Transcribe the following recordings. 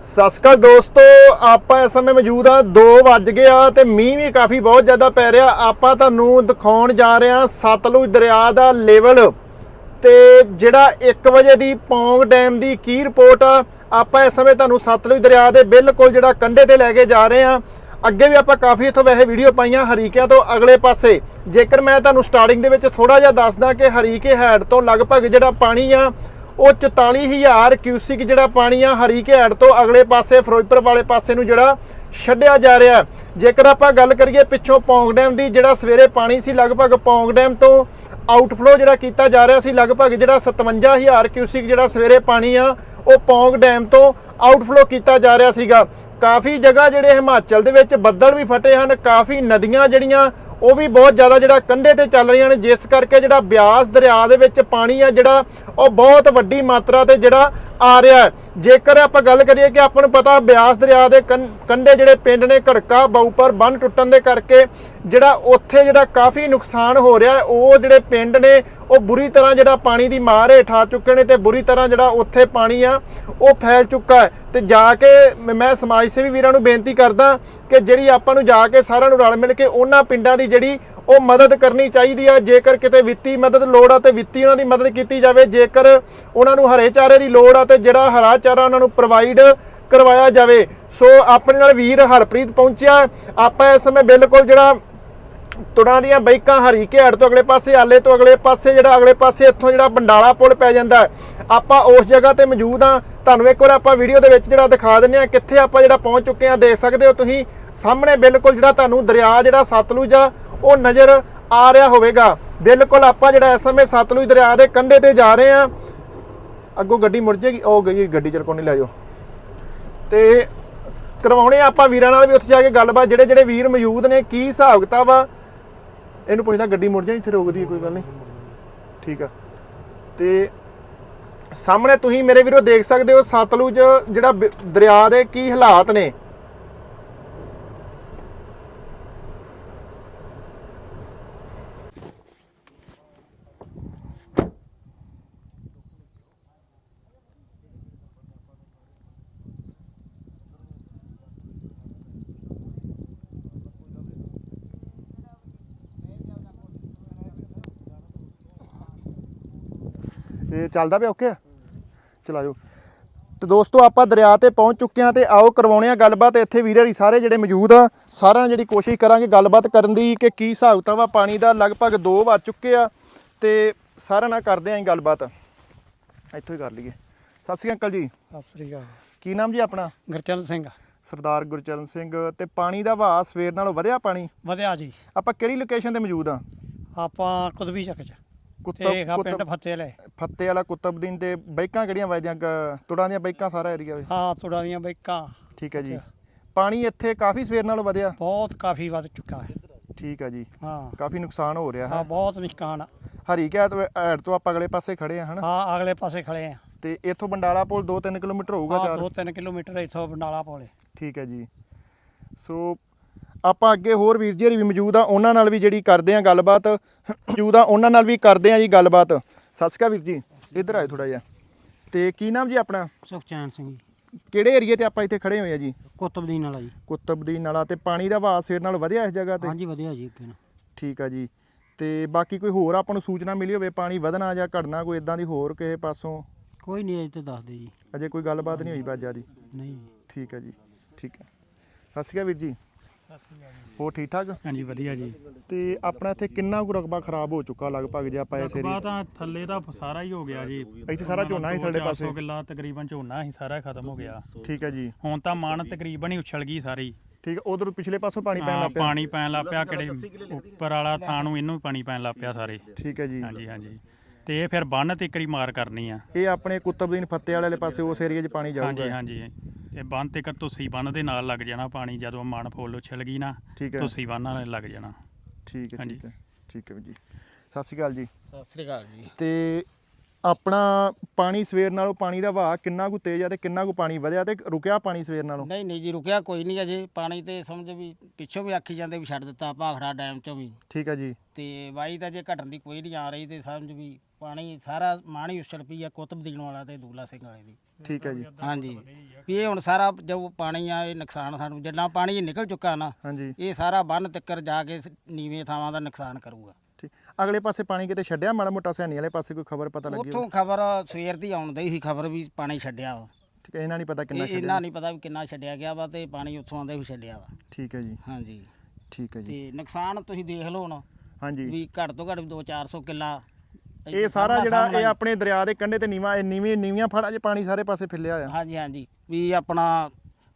ਸਤਿ ਸ਼੍ਰੀ ਅਕਾਲ ਦੋਸਤੋ, ਆਪਾਂ ਇਸ ਸਮੇਂ ਮੌਜੂਦ ਆ 2 ਵੱਜ ਗਏ ਆ ਤੇ ਮੀਂਹ ਵੀ ਕਾਫੀ ਬਹੁਤ ਜ਼ਿਆਦਾ ਪੈ ਰਿਹਾ। ਆਪਾਂ ਤੁਹਾਨੂੰ ਦਿਖਾਉਣ ਜਾ ਰਹੇ ਆ ਸਤਲੁਜ ਦਰਿਆ ਦਾ ਲੈਵਲ ਤੇ ਜਿਹੜਾ 1 ਵਜੇ ਦੀ ਪੌਂਗ ਡੈਮ ਦੀ ਕੀ ਰਿਪੋਰਟ ਆ, ਆਪਾਂ ਇਸ ਸਮੇਂ ਤੁਹਾਨੂੰ ਸਤਲੁਜ ਦਰਿਆ ਦੇ ਬਿਲਕੁਲ ਜਿਹੜਾ ਕੰਢੇ ਤੇ ਲੈ ਕੇ ਜਾ ਰਹੇ ਆ ਅੱਗੇ ਵੀ ਆਪਾਂ ਕਾਫੀ ਇੱਥੋਂ ਵੈਸੇ ਵੀਡੀਓ ਪਾਈਆਂ ਹਰੀਕਿਆਂ ਤੋਂ ਅਗਲੇ ਪਾਸੇ। ਜੇਕਰ ਮੈਂ ਤੁਹਾਨੂੰ ਸਟਾਰਟਿੰਗ ਦੇ ਵਿੱਚ ਥੋੜਾ ਜਿਹਾ ਦੱਸਦਾ ਕਿ ਹਰੀਕੇ ਹੈਡ ਤੋਂ ਲਗਭਗ ਜਿਹੜਾ ਪਾਣੀ ਆ ਉਹ 44000 ਕਿਊਸਿਕ ਜਿਹੜਾ ਪਾਣੀ ਆ ਹਰੀਕੇ ਹੈਡ ਤੋਂ ਅਗਲੇ ਪਾਸੇ, ਫਿਰੋਜ਼ਪੁਰ ਵਾਲੇ ਪਾਸੇ ਨੂੰ ਜਿਹੜਾ ਛੱਡਿਆ ਜਾ ਰਿਹਾ ਜੇਕਰ ਆਪਾਂ ਗੱਲ ਕਰੀਏ ਪਿੱਛੋਂ ਪੌਂਗ ਡੈਮ ਦੀ, ਜਿਹੜਾ ਸਵੇਰੇ ਪਾਣੀ ਸੀ ਲਗਭਗ ਪੌਂਗ ਡੈਮ ਤੋਂ ਆਊਟਫਲੋ ਜਿਹੜਾ ਕੀਤਾ ਜਾ ਰਿਹਾ ਸੀ, ਲਗਭਗ ਜਿਹੜਾ 57000 ਕਿਊਸਿਕ ਜਿਹੜਾ ਸਵੇਰੇ ਪਾਣੀ ਆ, ਉਹ ਪੌਂਗ ਡੈਮ ਤੋਂ ਆਊਟਫਲੋ ਕੀਤਾ ਜਾ ਰਿਹਾ ਸੀਗਾ। ਕਾਫੀ ਜਗ੍ਹਾ ਜਿਹੜੇ ਹਿਮਾਚਲ ਦੇ ਵਿੱਚ ਬੱਦਲ ਵੀ ਫਟੇ ਹਨ, ਕਾਫੀ ਨਦੀਆਂ ਜਿਹੜੀਆਂ, ਉਹ ਵੀ ਬਹੁਤ ਜ਼ਿਆਦਾ ਜਿਹੜਾ ਕੰਢੇ ਤੇ ਚੱਲ ਰਹੀਆਂ ਨੇ, ਜਿਸ ਕਰਕੇ ਜਿਹੜਾ ਬਿਆਸ ਦਰਿਆ ਦੇ ਵਿੱਚ ਪਾਣੀ ਆ ਜਿਹੜਾ, ਉਹ ਬਹੁਤ ਵੱਡੀ ਮਾਤਰਾ ਤੇ ਜਿਹੜਾ ਆ ਰਿਹਾ ਹੈ। ਜੇਕਰ ਆਪਾਂ ਗੱਲ ਕਰੀਏ ਕਿ ਆਪਾਂ ਨੂੰ ਪਤਾ ਬਿਆਸ ਦਰਿਆ ਦੇ ਕੰ- ਕੰਢੇ ਜਿਹੜੇ ਪਿੰਡ ਨੇ ਘੜਕਾ, ਬਾਊਪਰ, ਬੰਨ ਟੁੱਟਣ ਦੇ ਕਰਕੇ ਜਿਹੜਾ ਉੱਥੇ ਜਿਹੜਾ ਕਾਫੀ ਨੁਕਸਾਨ ਹੋ ਰਿਹਾ ਹੈ, ਉਹ ਜਿਹੜੇ ਪਿੰਡ ਨੇ, ਉਹ ਬੁਰੀ ਤਰ੍ਹਾਂ ਜਿਹੜਾ ਪਾਣੀ ਦੀ ਮਾਰ ਹੇਠ ਆ ਚੁੱਕੇ ਨੇ ਤੇ ਬੁਰੀ ਤਰ੍ਹਾਂ ਜਿਹੜਾ ਉੱਥੇ ਪਾਣੀ ਆ, ਉਹ ਫੈਲ ਚੁੱਕਾ ਹੈ। ਤੇ ਜਾ ਕੇ ਮ- ਮੈਂ ਸਮਾਜ ਸੇਵੀ ਵੀਰਾਂ ਨੂੰ ਬੇਨਤੀ ਕਰਦਾ ਕਿ ਜਿਹੜੀ ਆਪਾਂ ਨੂੰ ਜਾ ਕੇ ਸਾਰਿਆਂ ਨੂੰ ਰਲ ਮਿਲ ਕੇ ਉਹਨਾਂ ਪਿੰਡਾਂ ਦੀ ਜਿਹੜੀ ਉਹ ਮਦਦ ਕਰਨੀ ਚਾਹੀਦੀ ਆ, ਜੇਕਰ ਕਿਤੇ ਵਿੱਤੀ ਮਦਦ ਲੋੜ ਆ ਤੇ ਵਿੱਤੀ ਉਹਨਾਂ ਦੀ ਮਦਦ ਕੀਤੀ ਜਾਵੇ, ਜੇਕਰ ਉਹਨਾਂ ਨੂੰ ਹਰੇ ਚਾਰੇ ਦੀ ਲੋੜ ਆ ਤੇ ਜਿਹੜਾ ਹਰਾ ਚਾਰਾ ਉਹਨਾਂ ਨੂੰ ਪ੍ਰੋਵਾਈਡ ਕਰਵਾਇਆ ਜਾਵੇ। ਸੋ ਆਪਣੇ ਨਾਲ ਵੀਰ ਹਰਪ੍ਰੀਤ ਪਹੁੰਚਿਆ। ਆਪਾਂ ਇਸ ਸਮੇਂ ਬਿਲਕੁਲ ਜਿਹੜਾ ਤੁੜਾਂ ਦੀਆਂ ਬਾਈਕਾਂ ਹਰੀ ਹੜ ਤੋਂ ਅਗਲੇ ਪਾਸੇ, ਆਲੇ ਤੋਂ ਅਗਲੇ ਪਾਸੇ, ਜਿਹੜਾ ਅਗਲੇ ਪਾਸੇ ਇੱਥੋਂ ਜਿਹੜਾ ਬੰਡਾਲਾ ਪੁਲ ਪੈ ਜਾਂਦਾ ਆਪਾਂ ਉਸ ਜਗ੍ਹਾ ਤੇ ਮੌਜੂਦ ਆ ਤੁਹਾਨੂੰ ਇੱਕ ਵਾਰ ਆਪਾਂ ਵੀਡੀਓ ਦੇ ਵਿੱਚ ਜਿਹੜਾ ਦਿਖਾ ਦਿੰਨੇ ਆ ਕਿੱਥੇ ਆਪਾਂ ਜਿਹੜਾ ਪਹੁੰਚ ਚੁੱਕੇ ਆ ਦੇਖ ਸਕਦੇ ਹੋ ਤੁਸੀਂ। ਸਾਹਮਣੇ ਬਿਲਕੁਲ ਜਿਹੜਾ ਤੁਹਾਨੂੰ ਦਰਿਆ, ਜਿਹੜਾ ਸਤਲੁਜ ਆ, ਉਹ ਨਜ਼ਰ ਆ ਰਿਹਾ ਹੋਵੇਗਾ। ਬਿਲਕੁਲ ਆਪਾਂ ਜਿਹੜਾ ਇਸ ਸਮੇਂ ਸਤਲੁਜ ਦਰਿਆ ਦੇ ਕੰਢੇ ਤੇ ਜਾ ਰਹੇ ਆ ਅੱਗੋਂ ਗੱਡੀ ਮੁੜ ਜੇਗੀ, ਉਹ ਗਈ ਗੱਡੀ ਚਲ ਕੋਣੀ ਲੈ ਜਾਓ। ਤੇ ਕਰਵਾਉਣੇ ਆ ਆਪਾਂ ਵੀਰਾਂ ਨਾਲ ਵੀ ਉੱਥੇ ਜਾ ਕੇ ਗੱਲਬਾਤ, ਜਿਹੜੇ ਜਿਹੜੇ ਵੀਰ ਮੌਜੂਦ ਨੇ, ਕੀ ਹਿਸਾਬ ਕਿਤਾਬ ਆ? ਇਹਨੂੰ ਪੁੱਛਦਾ, ਗੱਡੀ ਮੁੜ ਜਾ ਇੱਥੇ ਰੋਕਦੀ ਹੈ ਕੋਈ ਗੱਲ ਨਹੀਂ ਠੀਕ ਆ। ਤੇ ਸਾਹਮਣੇ ਤੁਸੀਂ ਮੇਰੇ ਵੀਰੋ ਦੇਖ ਸਕਦੇ ਹੋ, ਸਤਲੁਜ ਜਿਹੜਾ ਦਰਿਆ ਦੇ ਕੀ ਹਾਲਾਤ ਨੇ। ਇਹ ਚੱਲਦਾ ਪਿਆ ਓਕੇ ਚਲਾ ਜਾਓ ਤੇ ਦੋਸਤੋ ਆਪਾਂ ਦਰਿਆ ਤੇ ਪਹੁੰਚ ਚੁੱਕੇ ਆ ਤੇ ਆਓ ਕਰਵਾਉਣੇ ਆ ਗੱਲਬਾਤ। ਇੱਥੇ ਵੀਰ ਹਰੀ ਸਾਰੇ ਜਿਹੜੇ ਮੌਜੂਦ ਆ ਸਾਰਿਆਂ ਨਾਲ ਜਿਹੜੀ ਕੋਸ਼ਿਸ਼ ਕਰਾਂਗੇ ਗੱਲਬਾਤ ਕਰਨ ਦੀ ਕਿ ਕੀ ਹਿਸਾਬ ਆ। ਪਾਣੀ ਦਾ ਲਗਭਗ 2 ਵੱਜ ਚੁੱਕੇ ਆ ਤੇ ਸਾਰਿਆਂ ਨਾਲ ਕਰਦੇ ਆਂ ਗੱਲਬਾਤ। ਇੱਥੋਂ ਹੀ ਕਰ ਲਈਏ। ਸਤਿ ਸ਼੍ਰੀ ਅਕਾਲ ਜੀ। ਸਤਿ ਸ੍ਰੀ ਅਕਾਲ। ਕੀ ਨਾਮ ਜੀ ਆਪਣਾ? ਗੁਰਚਰਨ ਸਿੰਘ। ਸਰਦਾਰ ਗੁਰਚਰਨ ਸਿੰਘ। ਤੇ ਪਾਣੀ ਦਾ ਵਹਾਅ ਸਵੇਰ ਨਾਲੋਂ ਵਧਿਆ ਪਾਣੀ? ਵਧਿਆ ਜੀ। ਆਪਾਂ ਕਿਹੜੀ ਲੋਕੇਸ਼ਨ ਤੇ ਮੌਜੂਦ ਆ? ਆਪਾਂ ਕੁਤਬੀ ਚੱਕ ਚ। ਕੁੱਤਬ ਖਾ ਪਿੰਡ ਕੁੱਤਬ ਫੱਤੇ ਲੈ ਫੱਤੇ ਵਾਲਾ ਕੁਤਬਦੀਨ ਤੇ ਬਾਈਕਾਂ ਕਿਹੜੀਆਂ ਵੱਜਦੀਆਂ? ਤੁੜਾਂ ਦੀਆਂ ਬਾਈਕਾਂ ਸਾਰਾ ਏਰੀਆ ਵਿੱਚ ਹਾਂ ਤੁੜਾਂ ਦੀਆਂ ਬਾਈਕਾਂ। ਠੀਕ ਹੈ ਜੀ। ਪਾਣੀ ਇੱਥੇ ਕਾਫੀ ਸਵੇਰ ਨਾਲੋਂ ਵਧਿਆ? ਬਹੁਤ ਕਾਫੀ ਵੱਧ ਚੁੱਕਾ ਹੈ। ਠੀਕ ਹੈ ਜੀ। ਹਾਂ। ਕਾਫੀ ਨੁਕਸਾਨ ਹੋ ਰਿਹਾ ਹਾਂ। ਹੈ ਬਹੁਤ ਆ। ਹਰੀ ਕਹਿਤ ਐਡ ਤੋਂ ਆਪਾਂ ਅਗਲੇ ਪਾਸੇ ਖੜੇ ਆ ਹਨਾ? ਹਾਂ ਅਗਲੇ ਪਾਸੇ ਖੜੇ ਆ। ਤੇ ਇੱਥੋਂ ਬੰਡਾਲਾ ਪੁਲ 2-3 ਕਿਲੋਮੀਟਰ ਹੋਊਗਾ ਹਾਂ ਚਾਰ। 2-3 ਕਿਲੋਮੀਟਰ ਇੱਥੋਂ ਬਨਾਲਾ ਪੋਲੇ ਠੀਕ ਹੈ ਜੀ। ਸੋ ਆਪਾਂ ਅੱਗੇ ਹੋਰ ਵੀਰ ਜੀ ਵੀ ਮੌਜੂਦ ਆ ਉਹਨਾਂ ਨਾਲ ਵੀ ਜਿਹੜੀ ਕਰਦੇ ਆ ਗੱਲਬਾਤ ਮੌਜੂਦ ਆ ਉਹਨਾਂ ਨਾਲ ਵੀ ਕਰਦੇ ਆ ਜੀ ਗੱਲਬਾਤ। ਸਤਿ ਸ਼੍ਰੀ ਅਕਾਲ ਵੀਰ ਜੀ ਇੱਧਰ ਆਏ ਥੋੜਾ ਜਿਹਾ। ਤੇ ਕੀ ਨਾਮ ਜੀ ਆਪਣਾ? ਸੁਖਚੈਨ ਸਿੰਘ ਕਿਹੜੇ ਏਰੀਏ ਤੇ ਆਪਾਂ ਇੱਥੇ ਖੜੇ ਹੋਏ ਆ ਜੀ? ਕੁਤਬਦੀਨ ਵਾਲਾ ਜੀ। ਕੁਤਬਦੀਨ ਨਾਲਾ ਤੇ ਪਾਣੀ ਦਾ ਵਹਾਅ ਸਵੇਰ ਨਾਲ ਵਧਿਆ ਇਸ ਜਗ੍ਹਾ ਤੇ? ਹਾਂਜੀ ਵਧੀਆ ਜੀ ਅੱਗੇ ਠੀਕ ਆ ਜੀ। ਤੇ ਬਾਕੀ ਕੋਈ ਹੋਰ ਆਪਾਂ ਨੂੰ ਸੂਚਨਾ ਮਿਲੀ ਹੋਵੇ ਪਾਣੀ ਵਧਣਾ ਜਾਂ ਘਟਣਾ ਕੋਈ ਇਦਾਂ ਦੀ ਹੋਰ ਕਿਸੇ ਪਾਸੋਂ? ਕੋਈ ਨਹੀਂ ਅਜੇ ਤੇ ਦੱਸਦੇ ਜੀ। ਅਜੇ ਕੋਈ ਗੱਲਬਾਤ ਨਹੀਂ ਹੋਈ ਬਾਜਾ ਦੀ? ਨਹੀਂ। ਠੀਕ ਹੈ ਜੀ ਠੀਕ ਹੈ ਸਤਿ ਸ਼੍ਰੀ ਅਕਾਲ ਵੀਰ ਜੀ। ਹੋਰ ਠੀਕ ਠਾਕ ਹਾਂਜੀ ਵਧੀਆ ਜੀ। ਤੇ ਆਪਣਾ ਇੱਥੇ ਕਿੰਨਾ ਕੁ ਰਕਬਾ ਖਰਾਬ ਹੋ ਚੁੱਕਾ ਲਗਭਗ ਜੇ ਆਪਾਂ ਇਸ ਰਕਬਾ ਏਰੀਏ ਤਾਂ ਥੱਲੇ ਦਾ ਸਾਰਾ ਹੀ ਹੋ ਗਿਆ ਜੀ। ਇੱਥੇ ਸਾਰਾ ਝੋਨਾ ਹੀ ਥੱਲੇ ਪਾਸੇ। 400 ਕਿੱਲਾ ਤਕਰੀਬਨ ਝੋਨਾ ਹੀ ਸਾਰਾ ਖਤਮ ਹੋ ਗਿਆ। ਠੀਕ ਹੈ ਜੀ। ਹੁਣ ਤਾਂ ਮਣ ਤਕਰੀਬਨ ਹੀ ਉਛਲ ਗਈ ਸਾਰੀ। ਠੀਕ ਹੈ ਉਧਰ ਪਿਛਲੇ ਪਾਸੋਂ ਪਾਣੀ ਪੈਣ ਲੱਗ ਪਿਆ। ਪਾਣੀ ਪੈਣ ਲੱਗ ਪਿਆ ਕਿਹੜੇ ਉੱਪਰ ਵਾਲਾ ਥਾਂ ਨੂੰ ਇਹਨੂੰ ਪਾਣੀ ਪੈਣ ਲੱਗ ਪਿਆ ਸਾਰੇ। ਠੀਕ ਹੈ ਜੀ। ਹਾਂਜੀ ਹਾਂਜੀ। ਤੇ ਇਹ ਫਿਰ ਬੰਨ ਤੇ ਕਰੀ ਮਾਰ ਕਰਨੀ ਆ। ਇਹ ਆਪਣੇ ਕੁਤਬਦੀਨ ਫੱਤੇ ਵਾਲੇ ਪਾਸੇ ਉਸ ਏਰੀਏ 'ਚ ਪਾਣੀ ਹਾਂਜੀ ਜਾਊਗਾ ਹਾਂਜੀ। ਇਹ ਬੰਨ ਤੇ ਤੁਸੀਂ ਬੰਨ ਦੇ ਨਾਲ ਲੱਗ ਜਾਣਾ ਪਾਣੀ ਜਦੋਂ ਮਣ ਫੁੱਲ ਉਛਲ ਗਈ ਨਾ ਠੀਕ ਹੈ। ਬੰਨ ਨਾਲ ਲੱਗ ਜਾਣਾ। ਠੀਕ ਹੈ। ਠੀਕ ਹੈ। ਠੀਕ ਹੈ ਵੀਰ ਜੀ। ਸਤਿ ਸ਼੍ਰੀ ਅਕਾਲ ਜੀ। ਸਤਿ ਸ੍ਰੀ ਅਕਾਲ ਜੀ। ਤੇ ਆਪਣਾ ਪਾਣੀ ਸਵੇਰ ਨਾਲੋਂ ਪਾਣੀ ਦਾ ਵਹਾਅ ਕਿੰਨਾ ਕੁ ਤੇਜ਼ ਆ ਤੇ ਕਿੰਨਾ ਕੁ ਪਾਣੀ ਵਧਿਆ ਤੇ ਰੁਕਿਆ ਪਾਣੀ ਸਵੇਰ ਨਾਲੋਂ? ਨਹੀਂ ਨਹੀਂ ਜੀ ਰੁਕਿਆ ਕੋਈ ਨਹੀਂ ਅਜੇ। ਪਾਣੀ ਤੇ ਸਮਝ ਵੀ ਪਿੱਛੋਂ ਵੀ ਆਖੀ ਜਾਂਦੇ ਵੀ ਛੱਡ ਦਿੱਤਾ ਭਾਖੜਾ ਡੈਮ ਚੋਂ ਵੀ। ਠੀਕ ਹੈ ਜੀ। ਤੇ ਵਾਈ ਤਾਂ ਜੇ ਘਟਣ ਦੀ ਕੋਈ ਨਹੀਂ ਆ ਰਹੀ ਤੇ ਸਮਝ ਵੀ ਪਾਣੀ ਸਾਰਾ ਮਾਣੀ ਉਛਲ ਪਈ ਆ ਕੁਤਬਦੀਨ ਵਾਲਾ ਤੇ ਦੂਲਾ ਸਿੰਘ ਵਾਲੇ ਦੀ। ਠੀਕ ਹੈ ਜੀ। ਹਾਂਜੀ। ਵੀ ਇਹ ਹੁਣ ਸਾਰਾ ਜੋ ਪਾਣੀ ਆ ਇਹ ਨੁਕਸਾਨ ਸਾਨੂੰ ਜਿੰਨਾ ਪਾਣੀ ਇਹ ਨਿਕਲ ਚੁੱਕਾ ਨਾ ਹਾਂਜੀ। ਇਹ ਸਾਰਾ ਬੰਨ ਤਿੱਕਰ ਜਾ ਕੇ ਨੀਵੇਂ ਥਾਵਾਂ ਦਾ ਨੁਕਸਾਨ ਕਰੂਗਾ। ਠੀਕ। ਅਗਲੇ ਪਾਸੇ ਪਾਣੀ ਕਿਤੇ ਛੱਡਿਆ ਮਾੜਾ ਮੋਟਾ ਸੈਣੀ ਵਾਲੇ ਪਾਸੇ ਕੋਈ ਖਬਰ ਪਤਾ ਲੱਗੀ? ਉੱਥੋਂ ਖਬਰ ਸਵੇਰ ਦੀ ਆਉਂਦੀ ਸੀ ਖਬਰ ਵੀ ਪਾਣੀ ਛੱਡਿਆ ਵਾ। ਠੀਕ ਹੈ ਇਹਨਾਂ ਨਹੀਂ ਪਤਾ ਕਿੰਨਾ ਛੱਡਿਆ। ਇਹਨਾਂ ਨਹੀਂ ਪਤਾ ਵੀ ਕਿੰਨਾ ਛੱਡਿਆ ਗਿਆ ਵਾ ਤੇ ਪਾਣੀ ਉੱਥੋਂ ਆਉਂਦਾ ਵੀ ਛੱਡਿਆ ਵਾ। ਠੀਕ ਹੈ ਜੀ। ਹਾਂਜੀ। ਠੀਕ ਹੈ ਜੀ। ਤੇ ਨੁਕਸਾਨ ਤੁਸੀਂ ਦੇਖ ਲਓ ਹੁਣ ਹਾਂਜੀ। ਵੀ ਘੱਟ ਤੋਂ ਘੱਟ 2-400 ਕਿੱਲਾ ਇਹ ਸਾਰਾ ਜਿਹੜਾ ਇਹ ਆਪਣੇ ਦਰਿਆ ਦੇ ਕੰਢੇ ਤੇ ਨੀਵਾ ਇਹ ਨੀਵੀਂ ਨੀਵੀਆਂ ਫੜਾਂ 'ਚ ਪਾਣੀ ਸਾਰੇ ਪਾਸੇ ਫਿੱਲਿਆ ਆ। ਹਾਂਜੀ ਹਾਂਜੀ। ਵੀ ਆਪਣਾ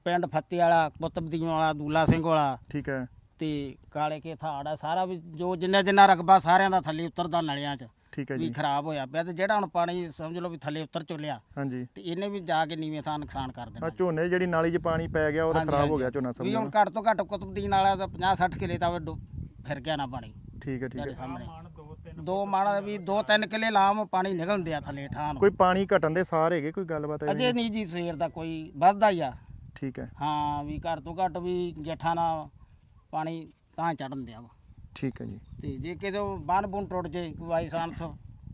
ਪਿੰਡ ਫੱਤੇ ਵਾਲਾ ਕੁਤਬਦੀਨ ਵਾਲਾ ਦੂਲਾ ਸਿੰਘ ਵਾਲਾ ਠੀਕ ਹੈ। ਤੇ ਕਾਲੇ ਕੇ ਥਾੜ ਆ ਸਾਰਾ ਵੀ ਜੋ ਜਿੰਨਾ ਜਿੰਨਾ ਰਕਬਾ ਸਾਰਿਆਂ ਦਾ ਥੱਲੇ ਉਤਰਦਾ ਨਲਿਆਂ 'ਚ ਠੀਕ ਹੈ ਵੀ ਜੀ। ਖਰਾਬ ਹੋਇਆ ਪਿਆ ਤੇ ਜਿਹੜਾ ਹੁਣ ਪਾਣੀ ਸਮਝ ਲਓ ਵੀ ਥੱਲੇ ਉਤਰ ਚੁੱਲਿਆ ਹਾਂਜੀ। ਤੇ ਇਹਨੇ ਵੀ ਜਾ ਕੇ ਨੀਵੇਂ ਥਾਂ ਨੁਕਸਾਨ ਕਰ ਦੇਣਾ। ਆ ਝੋਨੇ ਜਿਹੜੀ ਨਾਲੀ 'ਚ ਪਾਣੀ ਪੈ ਗਿਆ ਉਹ ਤਾਂ ਖਰਾਬ ਹੋ। ਗਿਆ ਝੋਨਾ ਵੀ ਸਮਝੋ ਹੁਣ ਘੱਟ ਤੋਂ ਘੱਟ ਕੁਤਬਦੀਨ ਵਾਲਾ ਤਾਂ 50 60 ਕਿਲੇ ਤਾਂ ਫਿਰ ਗਿਆ ਨਾ ਪਾਣੀ। ਠੀਕ ਹੈ ਠੀਕ ਹੈ। ਸਾਹਮਣੇ। ਦੋ ਮਾਣਾ ਵੀ ਦੋ ਤਿੰਨ ਕਿਲੇ ਲਾਮ ਪਾਣੀ ਨਿਕਲਣ ਦਿਆ ਥੱਲੇ ਠਾਂ ਨੂੰ। ਕੋਈ ਪਾਣੀ ਘਟਣ ਦੇ ਸਾਰ ਹੈਗੇ ਕੋਈ ਗੱਲਬਾਤ ਹੈ ਅਜੇ ਨਹੀਂ ਜੀ ਸਵੇਰ ਦਾ ਕੋਈ ਵੱਧਦਾ ਹੀ ਆ। ਠੀਕ ਹੈ। ਹਾਂ ਵੀ ਘੱਟ ਤੋਂ ਘੱਟ ਵੀ ਜੱਠਾ ਨਾਲ ਪਾਣੀ ਤਾਂ ਚੜਨ ਦਿਆ ਵਾ। ਠੀਕ ਹੈ ਜੀ। ਤੇ ਜੇ ਕਿਤੇ ਬੰਨ ਬੁਨ ਟੁੱਟ ਜੇ ਕੋਈ ਬਾਈ ਸਾਂਸ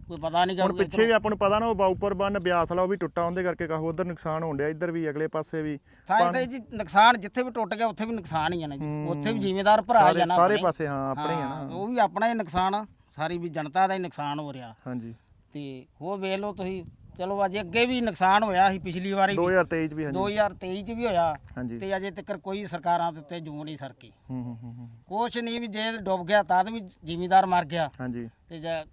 ਕੋਈ ਪਤਾ ਨਹੀਂ ਹੁਣ ਕਰੂਗਾ ਪਿੱਛੇ ਵੀ ਆਪਾਂ ਨੂੰ ਪਤਾ ਨਾ ਉਹ ਬਾਉਪਰ ਬੰਨ ਬਿਆਸ ਵਾਲਾ ਉਹ ਵੀ ਟੁੱਟਾ ਉਹਦੇ ਕਰਕੇ ਕਾਹ ਉਧਰ ਨੁਕਸਾਨ ਹੋਣ ਡਿਆ ਇੱਧਰ ਵੀ ਅਗਲੇ ਪਾਸੇ ਵੀ। ਥਾਂ ਤੇ ਜੀ ਨੁਕਸਾਨ ਜਿੱਥੇ ਵੀ ਟੁੱਟ ਗਿਆ ਉੱਥੇ ਵੀ ਨੁਕਸਾਨ ਹੀ ਆ ਨਾ ਜੀ। ਉੱਥੇ ਵੀ ਜ਼ਿਮੀਦਾਰ ਭਰਾ ਸਾਰੇ ਜਾਣਾ ਸਾਰੇ ਪਾਸੇ ਹਾਂ ਆਪਣੇ ਹੀ ਆ ਹਾਂ, ਨਾ ਉਹ ਵੀ ਆਪਣਾ ਹੀ ਨੁਕਸਾਨ ਆ। ਸਾਰੀ ਵੀ ਜਨਤਾ ਦਾ ਹੀ ਨੁਕਸਾਨ ਹੋ ਰਿਹਾ। ਹਾਂਜੀ। ਤੇ ਉਹ ਵੇਖ ਲਓ ਤੁਸੀਂ ਚਲੋ ਅਜੇ ਅੱਗੇ ਵੀ ਨੁਕਸਾਨ ਹੋਇਆ ਸੀ ਪਿਛਲੀ ਵਾਰੀ ਵੀ। 2023 ਚ ਵੀ ਹਾਂਜੀ। 2023 ਚ ਵੀ ਹੋਇਆ। ਹਾਂਜੀ। ਤੇ ਅਜੇ ਤੱਕ ਕੋਈ ਸਰਕਾਰਾਂ ਦੇ ਉੱਤੇ ਜੂ ਨਹੀਂ ਸਰਕੀ। ਹੂੰ ਹੂੰ ਹੂੰ ਹੂੰ। ਕੁਛ ਨਹੀਂ ਵੀ ਜੇ ਡੁੱਬ ਗਿਆ ਤਾਂ ਵੀ ਜ਼ਿਮੀਦਾਰ ਮਰ ਗਿਆ। ਹਾਂਜੀ। ਤੇ ਜੇ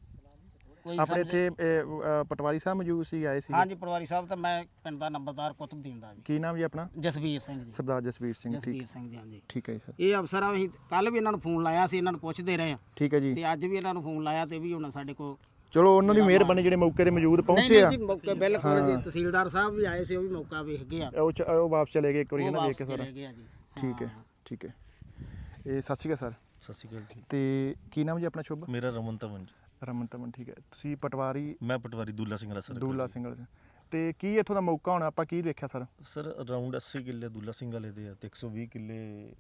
ਕੋਈ ਆਪਣੇ ਸਮਝ- ਇੱਥੇ ਇਹ, ਪਟਵਾਰੀ ਸਾਹਿਬ ਮੌਜੂਦ ਸੀ ਆਏ ਸੀ ਹਾਂਜੀ ਪਟਵਾਰੀ ਸਾਹਿਬ ਤਾਂ ਮੈਂ ਪਿੰਡ ਦਾ ਨੰਬਰਦਾਰ ਕੁਤਬਦੀਨ ਦਾ ਜੀ। ਕੀ ਨਾਮ ਜੀ ਆਪਣਾ? ਜਸਵੀਰ ਸਿੰਘ ਜੀ। ਸਰਦਾਰ ਜਸਵੀਰ ਸਿੰਘ ਠੀਕ। ਜਸਵੀਰ ਸਿੰਘ ਜੀ ਹਾਂਜੀ। ਠੀਕ ਹੈ ਜੀ ਸਰ। ਇਹ ਅਫਸਰ ਆ ਅਸੀਂ ਕੱਲ ਵੀ ਇਹਨਾਂ ਨੂੰ ਫੋਨ ਲਾਇਆ ਸੀ ਇਹਨਾਂ ਨੂੰ ਪੁੱਛਦੇ ਰਹੇ ਆ। ਠੀਕ ਹੈ ਜੀ। ਤੇ ਅੱਜ ਵੀ ਇਹਨਾਂ ਨੂੰ ਫੋਨ ਲਾਇਆ ਤੇ ਵੀ ਹੁਣ ਸਾਡੇ ਕੋਲ ਚਲੋ ਉਹਨਾਂ ਦੀ ਮਿਹਰਬਾਨੀ ਜਿਹੜੇ ਮੌਕੇ ਤੇ ਮੌਜੂਦ ਪਹੁੰਚੇ ਨਹੀਂ ਆ ਜੀ ਮੌਕੇ ਬਿਲਕੁਲ ਜੀ ਤਹਿਸੀਲਦਾਰ ਸਾਹਿਬ ਵੀ ਆਏ ਸੀ ਉਹ ਵੀ ਮੌਕਾ ਵੇਖ ਗਏ ਆ। ਉਹ ਚ- ਉਹ ਵਾਪਸ ਚਲੇ ਗਏ ਇੱਕ ਵਾਰੀ ਉਹ ਇਹਨਾਂ ਵੇਖ ਵਾਪਸ ਕੇ ਸਾਰਾ। ਚਲੇ ਗਏ ਆ ਜੀ। ਠੀਕ ਹੈ ਠੀਕ ਹੈ। ਇਹ ਸਤਿ ਸ਼੍ਰੀ ਅਕਾਲ ਸਰ। ਸਤਿ ਸ਼੍ਰੀ ਅਕਾਲ ਜੀ। ਤੇ ਕੀ ਨਾਮ ਜੀ ਆਪਣਾ ਸ਼ੁਭ? ਮੇਰਾ ਰਮਨ ਤਵਨ ਜੀ। ਰਮਨ ਤਮਨ ਠੀਕ ਹੈ। ਤੁਸੀਂ ਪਟਵਾਰੀ ਮੈਂ ਪਟਵਾਰੀ ਦੂਲਾ ਸਿੰਘ ਵਾਲਾ ਸਰ। ਦੂਲਾ ਸਿੰਘ ਵਾਲੇ। ਤੇ ਕੀ ਇੱਥੋਂ ਦਾ ਮੌਕਾ ਹੋਣਾ? ਆਪਾਂ ਕੀ ਵੇਖਿਆ ਸਰ? ਸਰ ਅਰਾਊਂਡ 80 ਕਿੱਲੇ ਦੂਲਾ ਸਿੰਘ ਵਾਲੇ ਦੇ ਆ ਤੇ 120 ਕਿੱਲੇ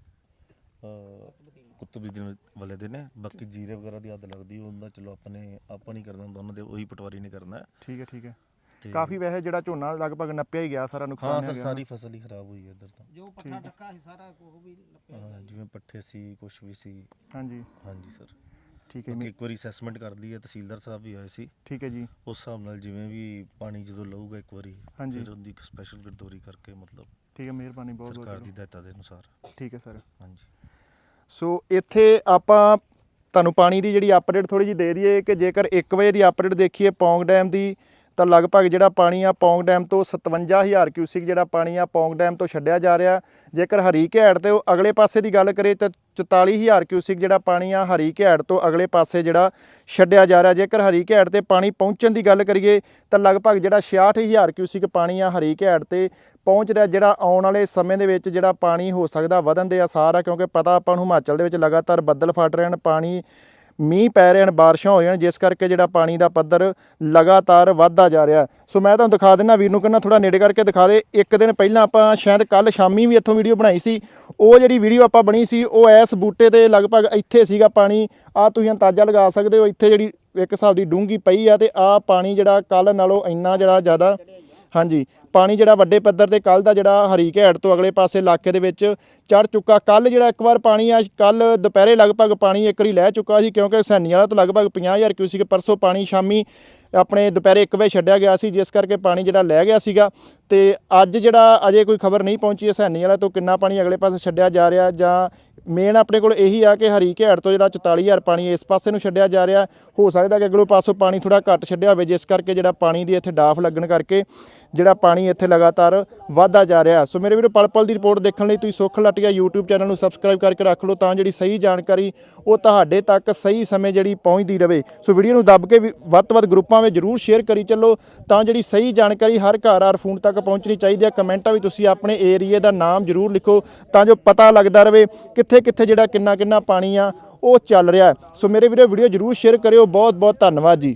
ਕੁਤਬਦੀਨ ਵਾਲੇ ਦੇ ਨੇ। ਬਾਕੀ ਜੀਰੇ ਵਗੈਰਾ ਦੀ ਹੱਦ ਲੱਗਦੀ ਉਹਨਾਂ ਚਲੋ ਆਪਾਂ ਨੇ ਆਪਾਂ ਨਹੀਂ ਕਰਨਾ ਹੁੰਦਾ ਉਹਨਾਂ ਦੇ ਉਹੀ ਪਟਵਾਰੀ ਨੇ ਕਰਨਾ। ਠੀਕ ਹੈ ਠੀਕ ਹੈ। ਤੇ ਕਾਫੀ ਵੈਸੇ ਜਿਹੜਾ ਝੋਨਾ ਲਗਭਗ ਨੱਪਿਆ ਹੀ ਗਿਆ ਸਾਰਾ ਹਾਂ ਨੁਕਸਾਨ ਸਰ ਹੋ ਗਿਆ ਸਾਰੀ ਫਸਲ ਹੀ ਖਰਾਬ ਹੋਈ ਹੈ ਇੱਧਰ ਤਾਂ। ਜੋ ਪੱਠਾ ਟੱਕਾ ਸੀ ਸਾਰਾ ਉਹ ਵੀ ਨੱਪਿਆ ਹਾਂ, ਜਿਵੇਂ ਪੱਠੇ ਸੀ ਕੁਝ ਵੀ ਸੀ। ਹਾਂਜੀ। ਹਾਂਜੀ ਸਰ। ਠੀਕ ਹੈ ਜੀ। ਇੱਕ ਵਾਰੀ ਅਸੈਸਮੈਂਟ ਕਰ ਲਈ ਹੈ ਤਹਿਸੀਲਦਾਰ ਸਾਹਿਬ ਵੀ ਆਏ ਸੀ। ਠੀਕ ਹੈ ਜੀ। ਉਸ ਹਿਸਾਬ ਨਾਲ ਜਿਵੇਂ ਵੀ ਪਾਣੀ ਜਦੋਂ ਲਊਗਾ ਇੱਕ ਵਾਰੀ ਹਾਂਜੀ। ਫਿਰ ਉਹਦੀ ਸਪੈਸ਼ਲ ਗਰਦੋਰੀ ਕਰਕੇ ਮਤਲਬ ਠੀਕ ਹੈ ਮਿਹਰਬਾਨੀ ਬਹੁਤ ਸਰਕਾਰ ਬਹੁਤ ਦੀ ਹਦਾਇਤਾਂ ਦੇ ਅਨੁਸਾਰ। ਠੀਕ ਹੈ ਸਰ। ਹਾਂਜੀ। ਸੋ ਇੱਥੇ ਆਪਾਂ ਤੁਹਾਨੂੰ ਪਾਣੀ ਦੀ ਜਿਹੜੀ ਅਪਡੇਟ ਥੋੜੀ ਜਿਹੀ ਦੇ ਦਈਏ ਕਿ ਜੇਕਰ 1 ਵਜੇ ਦੀ ਅਪਡੇਟ ਦੇਖੀਏ ਪੌਂਗ ਡੈਮ ਦੀ ਤਾਂ ਲਗਭਗ ਜਿਹੜਾ ਪਾਣੀ ਆ ਪੌਂਗ ਡੈਮ ਤੋਂ 57000 ਕਿਊਸਿਕ ਜਿਹੜਾ ਪਾਣੀ ਆ ਪੌਂਗ ਡੈਮ ਤੋਂ ਛੱਡਿਆ ਜਾ ਰਿਹਾ। ਜੇਕਰ ਹਰੀ ਘੈੜ ਤੇ ਉਹ ਅਗਲੇ ਪਾਸੇ ਦੀ ਗੱਲ ਕਰੀਏ ਤਾਂ 44000 ਕਿਊਸਿਕ ਜਿਹੜਾ ਪਾਣੀ ਆ ਹਰੀ ਘੈੜ ਤੋਂ ਅਗਲੇ ਪਾਸੇ ਜਿਹੜਾ ਛੱਡਿਆ ਜਾ ਰਿਹਾ। ਜੇਕਰ ਹਰੀ ਘੈੜ ਤੇ ਪਾਣੀ ਪਹੁੰਚਣ ਦੀ ਗੱਲ ਕਰੀਏ ਤਾਂ ਲਗਭਗ ਜਿਹੜਾ 66000 ਕਿਊਸਿਕ ਪਾਣੀ ਆ ਹਰੀ ਘੈੜ ਤੇ ਪਹੁੰਚ ਰਿਹਾ, ਜਿਹੜਾ ਆਉਣ ਵਾਲੇ ਸਮੇਂ ਦੇ ਵਿੱਚ ਜਿਹੜਾ ਪਾਣੀ ਹੋ ਸਕਦਾ ਵਧਣ ਦੇ ਆਸਾਰ ਆ। ਕਿਉਂਕਿ ਪਤਾ ਆਪਾਂ ਨੂੰ ਹਿਮਾਚਲ ਦੇ ਵਿੱਚ ਲਗਾਤਾਰ ਬੱਦਲ ਫਟ ਰਹੇ ਹਨ, ਪਾਣੀ ਮੀਂਹ ਪੈ ਰਹੇ ਹਨ ਬਾਰਿਸ਼ਾਂ ਹੋ ਰਹੀਆਂ, ਜਿਸ ਕਰਕੇ ਜਿਹੜਾ ਪਾਣੀ ਦਾ ਪੱਧਰ ਲਗਾਤਾਰ ਵੱਧਦਾ ਜਾ ਰਿਹਾ। ਸੋ ਮੈਂ ਤੁਹਾਨੂੰ ਦਿਖਾ ਦਿੰਦਾ, ਵੀਰ ਨੂੰ ਕਹਿੰਦਾ ਥੋੜਾ ਨੇੜੇ ਕਰਕੇ ਦਿਖਾ ਦੇ। ਇੱਕ ਦਿਨ ਪਹਿਲਾਂ ਆਪਾਂ ਸ਼ਾਇਦ ਕੱਲ ਸ਼ਾਮੀ ਵੀ ਇੱਥੋਂ ਵੀਡੀਓ ਬਣਾਈ ਸੀ। ਉਹ ਜਿਹੜੀ ਵੀਡੀਓ ਆਪਾਂ ਬਣੀ ਸੀ, ਉਹ ਐਸ ਬੂਟੇ ਤੇ ਲਗਭਗ ਇੱਥੇ ਸੀਗਾ ਪਾਣੀ। ਆ ਤੁਸੀਂ ਅੰਦਾਜ਼ਾ ਲਗਾ ਸਕਦੇ ਹੋ, ਇੱਥੇ ਜਿਹੜੀ ਇੱਕ ਹਿਸਾਬ ਦੀ ਡੂੰਗੀ ਪਈ ਆ ਤੇ ਆ ਪਾਣੀ ਜਿਹੜਾ ਕੱਲ ਨਾਲੋਂ ਇੰਨਾ ਜਿਹੜਾ ਜ਼ਿਆਦਾ ਹਾਂਜੀ, ਪਾਣੀ ਜਿਹੜਾ ਵੱਡੇ ਪੱਧਰ ਤੇ ਕੱਲ ਦਾ ਜਿਹੜਾ ਹਰੀ ਘੈੜ ਤੋਂ ਅਗਲੇ ਪਾਸੇ ਇਲਾਕੇ ਦੇ ਵਿੱਚ ਚੜ ਚੁੱਕਾ। ਕੱਲ ਜਿਹੜਾ ਇੱਕ ਵਾਰ ਪਾਣੀ ਆ ਕੱਲ ਦੁਪਹਿਰੇ ਲਗਭਗ ਪਾਣੀ ਇੱਕ ਵਾਰੀ ਲੈ ਚੁੱਕਾ ਸੀ, ਕਿਉਂਕਿ ਸੈਨੀ ਵਾਲਾ ਤੋਂ ਲਗਭਗ 50000 ਕਿਊਸਿਕ, ਪਰਸੋਂ ਪਾਣੀ ਸ਼ਾਮੀ ਆਪਣੇ ਦੁਪਹਿਰੇ 1 ਵਜੇ ਛੱਡਿਆ ਗਿਆ ਸੀ, ਜਿਸ ਕਰਕੇ ਪਾਣੀ ਜਿਹੜਾ ਲੈ ਗਿਆ ਸੀਗਾ। ਤੇ ਅੱਜ ਜਿਹੜਾ ਅਜੇ ਕੋਈ ਖਬਰ ਨਹੀਂ ਪਹੁੰਚੀ ਹੈ ਸੈਨੀ ਵਾਲਾ, ਤੋਂ ਕਿੰਨਾ ਪਾਣੀ ਅਗਲੇ ਪਾਸੇ ਛੱਡਿਆ ਜਾ ਰਿਹਾ, ਜਾਂ ਮੇਨ ਆਪਣੇ ਕੋਲ ਇਹੀ ਆ ਕਿ ਹਰੀ ਘੈੜ ਤੋਂ ਜਿਹੜਾ 44000 ਪਾਣੀ ਇਸ ਪਾਸੇ ਨੂੰ ਛੱਡਿਆ ਜਾ ਰਿਹਾ। ਹੋ ਸਕਦਾ ਕਿ ਅਗਲੇ ਪਾਸੋਂ ਪਾਣੀ ਥੋੜਾ ਘੱਟ ਛੱਡਿਆ ਹੋਵੇ, ਜਿਸ ਕਰਕੇ ਜਿਹੜਾ ਪਾਣੀ ਦੀ ਇੱਥੇ ਡਾਫ ਲੱਗਣ ਕਰਕੇ ਜਿਹੜਾ ਪਾਣੀ ਇੱਥੇ ਲਗਾਤਾਰ ਵਧਦਾ ਜਾ ਰਿਹਾ। ਸੋ ਮੇਰੇ ਵੀਰੋ ਪਲ ਪਲ ਦੀ ਰਿਪੋਰਟ ਦੇਖਣ ਲਈ ਤੁਸੀਂ ਸੁੱਖ ਲਟਿਆ YouTube ਚੈਨਲ ਨੂੰ ਸਬਸਕ੍ਰਾਈਬ ਕਰਕੇ ਰੱਖ ਲਓ ਤਾਂ ਜਿਹੜੀ ਸਹੀ ਜਾਣਕਾਰੀ ਉਹ ਤੁਹਾਡੇ ਤੱਕ ਸਹੀ ਸਮੇਂ ਜਿਹੜੀ ਪਹੁੰਚਦੀ ਰਹੇ ਸੋ ਵੀਡੀਓ ਨੂੰ ਦੱਬ ਕੇ ਵੀ ਵੱਧ ਤੋਂ ਵੱਧ ਗਰੁੱਪਾਂ ਵਿੱਚ ਜਰੂਰ ਸ਼ੇਅਰ ਕਰੀ ਚੱਲੋ ਤਾਂ ਜਿਹੜੀ ਸਹੀ ਜਾਣਕਾਰੀ ਹਰ ਘਰ ਹਰ ਫੋਨ ਤੱਕ ਪਹੁੰਚਣੀ ਚਾਹੀਦੀ ਹੈ ਕਮੈਂਟਾਂ ਵੀ ਤੁਸੀਂ ਆਪਣੇ ਏਰੀਏ ਦਾ ਨਾਮ ਜਰੂਰ ਲਿਖੋ ਤਾਂ ਜੋ ਪਤਾ ਲੱਗਦਾ ਰਹੇ ਕਿੱਥੇ ਕਿੱਥੇ ਜਿਹੜਾ ਕਿੰਨਾ ਕਿੰਨਾ ਪਾਣੀ ਆ ਉਹ ਚੱਲ ਰਿਹਾ। ਸੋ ਮੇਰੇ ਵੀਡੀਓ ਵੀਡੀਓ ਜਰੂਰ ਸ਼ੇਅਰ ਕਰਿਓ। ਬਹੁਤ ਬਹੁਤ ਧੰਨਵਾਦ ਜੀ।